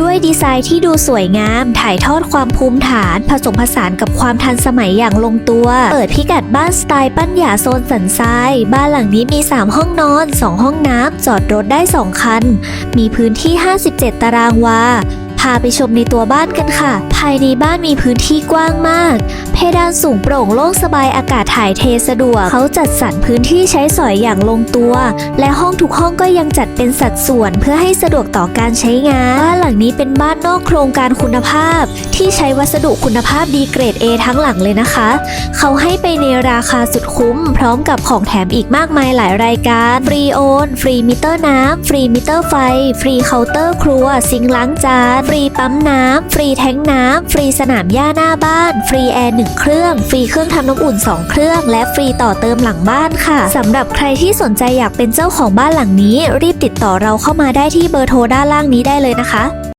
ด้วยดีไซน์ที่ดูสวยงาม ถ่ายทอดความภูมิฐาน ผสมผสานกับความทันสมัยอย่างลงตัว เปิดพิกัดบ้านสไตล์ปั้นหยาโซนสันทราย บ้านหลังนี้มี 3 ห้องนอน 2 ห้องน้ำจอดรถได้ 2 คัน มีพื้นที่ 57 ตารางวาพาไปชมในตัวบ้านกันค่ะายในบ้านมีพื้นที่กว้างมาก เพดานสูงโปร่งโล่งสบายอากาศถ่ายเทสะดวก เขาจัดสรรพื้นที่ใช้สอยอย่างลงตัว และห้องทุกห้องก็ยังจัดเป็นสัดส่วนเพื่อให้สะดวกต่อการใช้งาน บ้านหลังนี้เป็นบ้านนอกโครงการคุณภาพ ที่ใช้วัสดุคุณภาพดีเกรด A ทั้งหลังเลยนะคะ เขาให้ไปในราคาสุดคุ้ม พร้อมกับของแถมอีกมากมายหลายรายการ ฟรีโอน ฟรีมิเตอร์น้ำ ฟรีมิเตอร์ไฟ ฟรีเคาน์เตอร์ครัว ซิงค์ล้างจาน ฟรีปั๊มน้ำ ฟรีแท้งน้ำำ ฟรีสนามหญ้าหน้าบ้าน ฟรีแอร์หนึ่งเครื่อง ฟรีเครื่องทำน้ำอุ่น 2 เครื่อง และฟรีต่อเติมหลังบ้านค่ะสำหรับใครที่สนใจอยากเป็นเจ้าของบ้านหลังนี้ รีบติดต่อเราเข้ามาได้ที่เบอร์โทรด้านล่างนี้ได้เลยนะคะ